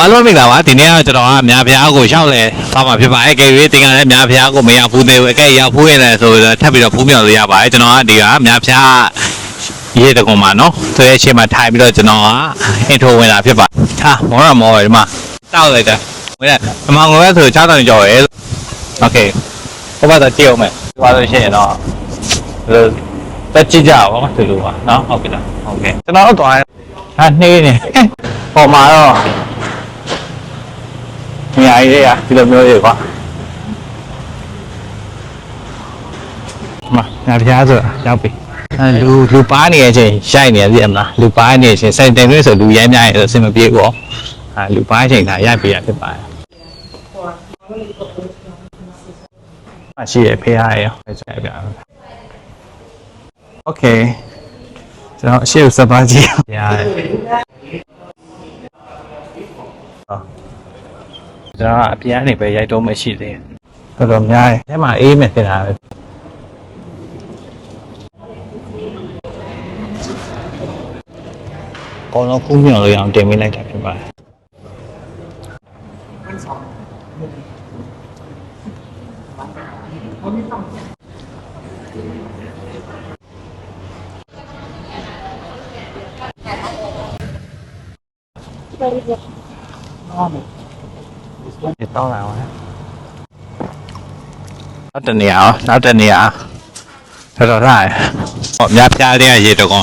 အားလုံးမိတ်ပါပါဒီနေ့ကကျွန်တော်ကမြားဖျားကိုရောက်လဲသွားမှာဖြစ်ပါအဲ့ကဲရွေးတင်ကလည်းမြားဖျားကိုမရောက်ဘူးသေးဘူးအဲ့ကဲရောက်ဖူးရင်လည်းဆိုတော့ထပ်ပြီးတော့ဖူးမြော်လို့ရပါတယ်ကျွန်တော်ကဒီကမြားဖျားရေးတကုံမှာနော်သူရဲ့အချိန်မှာထိုင်ပြီးတော့ကျွန်တော်က intro ဝင်လာဖြစ်ပါဟာမောရမောရဒီမှာတောက်လိုက်တာဝင်လာအမောင်ကလည်းဆို6တောင်ကြော်ရဲ Okay ဟိုဘက်တော့ကြည့်အောင်မယ်ပြောလို့ရှိရင်တော့တက်ကြည့်ကြပါဦးဒီလိုပါနော်ဟုတ်ကဲ့လား Okay ကျွန်တော်တော့သွားဟာနှေးနေပေါ်မှာတော့ အများကြီးတွေကဒီလိုမျိုးတွေကွာမညာပြားဆိုတာရောက်ပြီအဲလူလူပါနေတဲ့အချိန်ရိုက်နေရပြည့်မလားလူပါနေတဲ့အချိန်စိုက်တင်တွဲဆိုလူရဲများရင်အဆင်မပြေဘူးအဲလူပါအချိန်ဒါရိုက်ပြရဖြစ်ပါတယ်မရှိရဖေးရရရိုက်ပြโอเคကျွန်တော်အရှိကိုစပါးကြည့်ရရတယ် ကျွန်တော်ကအပြန်နေပဲရိုက်တော့မရှိသေးဘူးတော်တော်များတယ်အဲမှာအေးမယ်ဖြစ်တာပဲကောင်းတော့ခုမြော်လို့ရအောင်တင်ပေးလိုက်တာဖြစ်ပါတယ်ဒီတော့ เดี๋ยวต้องเอาฮะ那等你啊，那等你啊，他说啥？我们家家里也这个。